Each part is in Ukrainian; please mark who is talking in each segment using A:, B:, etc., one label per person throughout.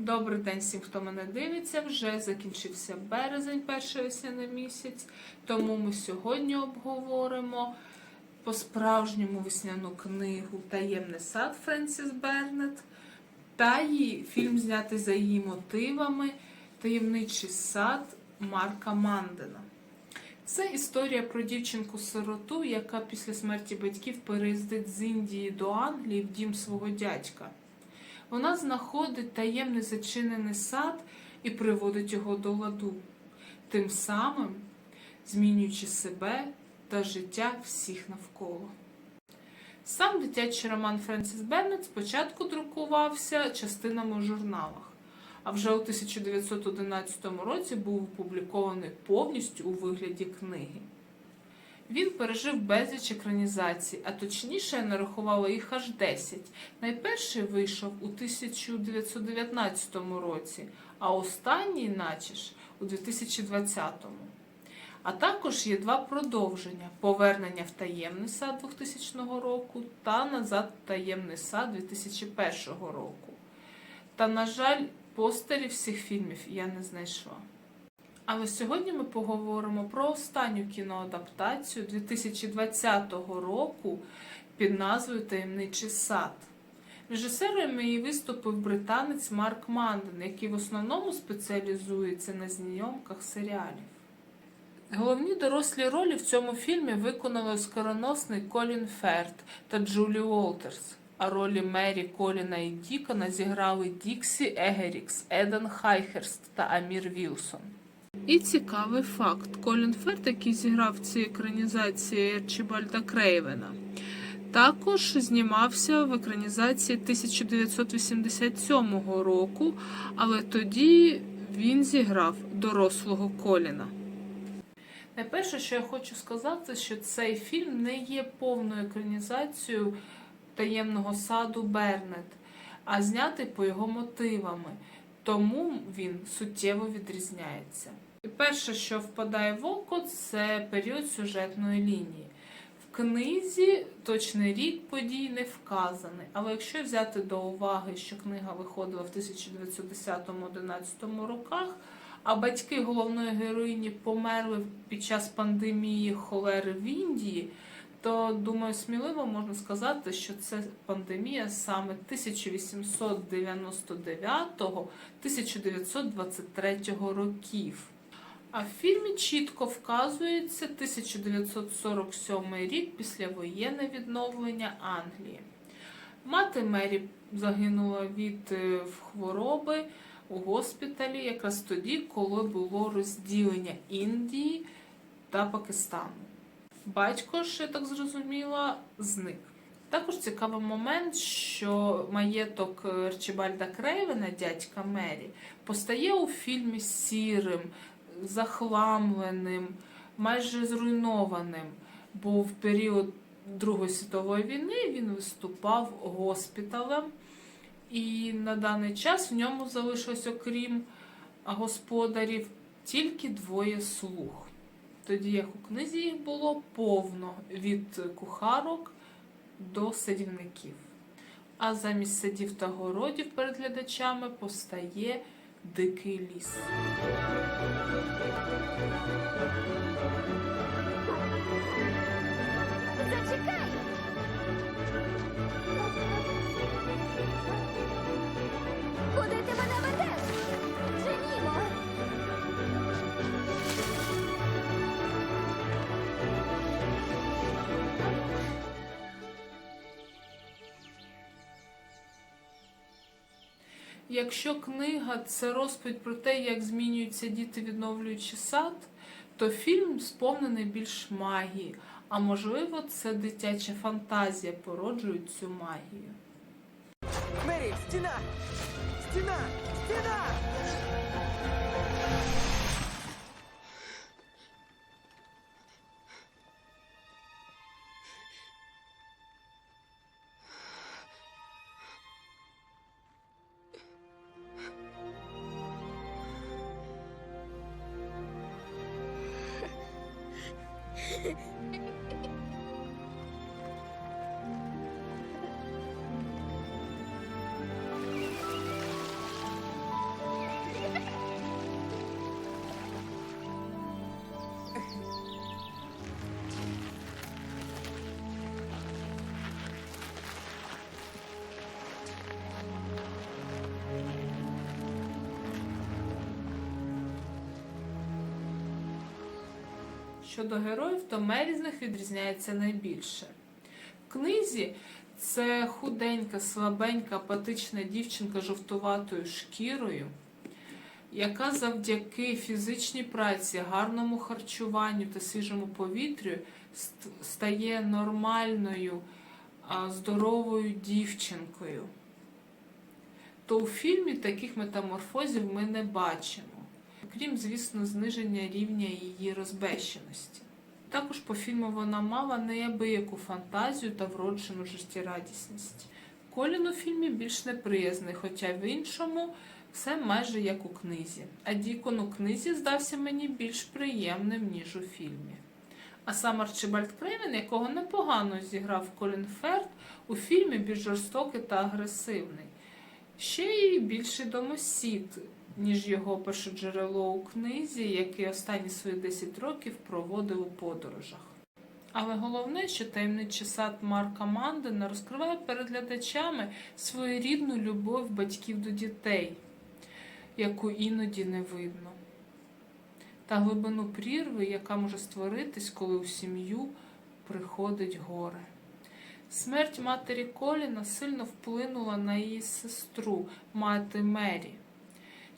A: Добрий день всім, хто мене дивиться. Вже закінчився березень, перший весняний місяць. Тому ми сьогодні обговоримо по-справжньому весняну книгу Таємний сад Френсіс Бернет та її фільм, знятий за її мотивами Таємничий сад Марка Мандена. Це історія про дівчинку-сироту, яка після смерті батьків переїздить з Індії до Англії в дім свого дядька. Вона знаходить таємний зачинений сад і приводить його до ладу, тим самим змінюючи себе та життя всіх навколо. Сам дитячий роман Френсіс Бернет спочатку друкувався частинами у журналах, а вже у 1911 році був опублікований повністю у вигляді книги. Він пережив безліч екранізацій, а точніше я нарахувала їх аж 10. Найперший вийшов у 1919 році, а останній, наче ж, у 2020. А також є два продовження: Повернення в таємний сад 2000 року та Назад в таємний сад 2001 року. Та, на жаль, постерів всіх фільмів я не знайшла. Але сьогодні ми поговоримо про останню кіноадаптацію 2020 року під назвою Таємничий сад. Режисером її виступив британець Марк Манден, який в основному спеціалізується на зйомках серіалів. Головні дорослі ролі в цьому фільмі виконали оскароносний Колін Ферт та Джулі Уолтерс. А ролі Мері, Коліна і Дікона зіграли Діксі Егерікс, Едан Хайхерст та Амір Вілсон. І цікавий факт: Колін Ферт, який зіграв в цій екранізації Арчібальда Крейвена, також знімався в екранізації 1987 року, але тоді він зіграв дорослого Коліна. Найперше, що я хочу сказати, що цей фільм не є повною екранізацією таємного саду Бернет, а знятий по його мотивами. Тому він суттєво відрізняється. Перше, що впадає в око, це період сюжетної лінії. В книзі точний рік подій не вказаний, але якщо взяти до уваги, що книга виходила в 1910-11 роках, а батьки головної героїні померли під час пандемії холери в Індії, то думаю, сміливо можна сказати, що це пандемія саме 1899-1923 років. А в фільмі чітко вказується 1947 рік післявоєнне відновлення Англії. Мати Мері загинула від е, хвороби у госпіталі якраз тоді, коли було розділення Індії та Пакистану. Батько ж, я так зрозуміла, зник. Також цікавий момент, що маєток Арчибальда Крейвена, дядька Мері, постає у фільмі сірим, захламленим, майже зруйнованим, бо в період Другої світової війни він виступав госпіталем, і на даний час в ньому залишилось, окрім господарів, тільки двоє слуг. Тоді як у книзі їх було повно від кухарок до садівників. А замість садів та городів перед глядачами постає дикий ліс. Якщо книга це розповідь про те, як змінюються діти, відновлюючи сад, то фільм сповнений більш магії, а можливо, це дитяча фантазія породжує цю магію.
B: Мері, стіна! Стіна! Стіна!
A: Щодо героїв, то Мері з них відрізняється найбільше. В книзі це худенька, слабенька, апатична дівчинка жовтуватою шкірою, яка завдяки фізичній праці, гарному харчуванню та свіжому повітрю стає нормальною, здоровою дівчинкою. То у фільмі таких метаморфозів ми не бачимо, крім, звісно, зниження рівня її розбещеності. Також по фільму вона мала неабияку фантазію та вроджену життєрадісність. Колін у фільмі більш неприязний, хоча в іншому все майже як у книзі. А Дікон у книзі здався мені більш приємним, ніж у фільмі. А сам Арчибальд Крейвен, якого непогано зіграв Колін Ферт, у фільмі більш жорстокий та агресивний. Ще й більший домосід, ніж його першоджерело у книзі, який останні свої 10 років проводив у подорожах. Але головне, що таємничий сад Марка Мандена розкриває перед глядачами своєрідну любов батьків до дітей, яку іноді не видно, та глибину прірви, яка може створитись, коли у сім'ю приходить горе. Смерть матері Коліна сильно вплинула на її сестру, мати Мері,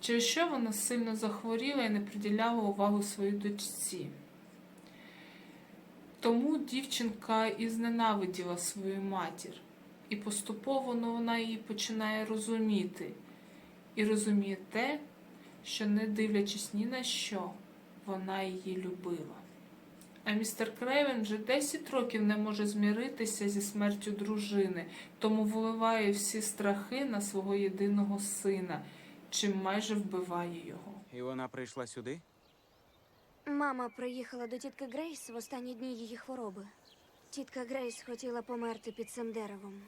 A: через що вона сильно захворіла і не приділяла увагу своїй дочці. Тому дівчинка і зненавиділа свою матір, і поступово вона її починає розуміти, і розуміє те, що, не дивлячись ні на що, вона її любила. А містер Крейвен вже 10 років не може зміритися зі смертю дружини, тому виливає всі страхи на свого єдиного сина, чим майже вбиває його.
C: І вона прийшла сюди?
D: Мама приїхала до тітки Грейс в останні дні її хвороби. Тітка Грейс хотіла померти під цим деревом.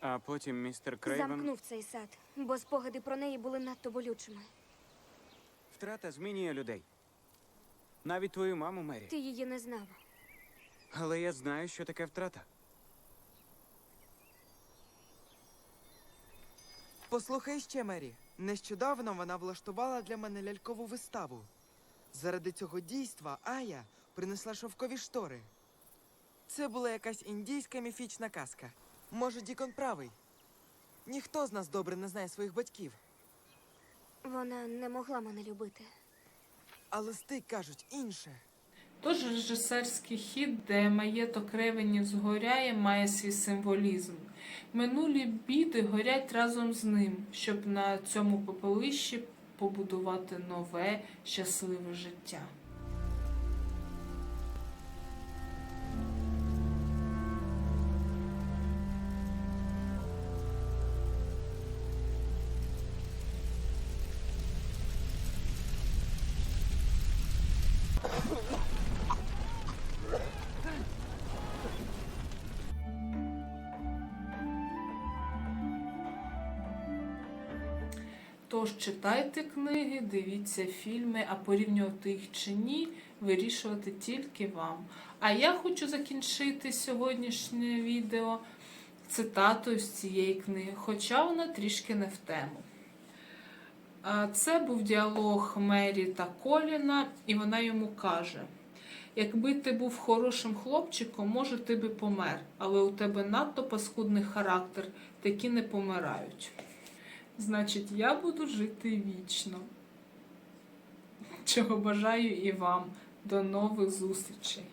C: А потім містер Крейвен.
D: Замкнув цей сад, бо спогади про неї були надто болючими.
C: Втрата змінює людей. Навіть твою маму Мері.
D: Ти її не знав.
C: Але я знаю, що таке втрата.
B: Послухай ще, Мері. Нещодавно вона влаштувала для мене лялькову виставу. Заради цього дійства Ая принесла шовкові штори. Це була якась індійська міфічна казка. Може, Дікон правий. Ніхто з нас добре не знає своїх батьків,
D: Вона не могла мене любити.
B: А листи кажуть інше.
A: Тож режисерський хід, де маєток ревенів згоряє, має свій символізм. Минулі біди горять разом з ним, щоб на цьому попелищі побудувати нове щасливе життя. Тож читайте книги, дивіться фільми, а порівнювати їх чи ні, вирішувати тільки вам. А я хочу закінчити сьогоднішнє відео цитатою з цієї книги, хоча вона трішки не в тему. Це був діалог Мері та Коліна, і вона йому каже: Якби ти був хорошим хлопчиком, може, ти би помер, але у тебе надто паскудний характер, такі не помирають. Значить, я буду жити вічно. Чого бажаю і вам. До нових зустрічей!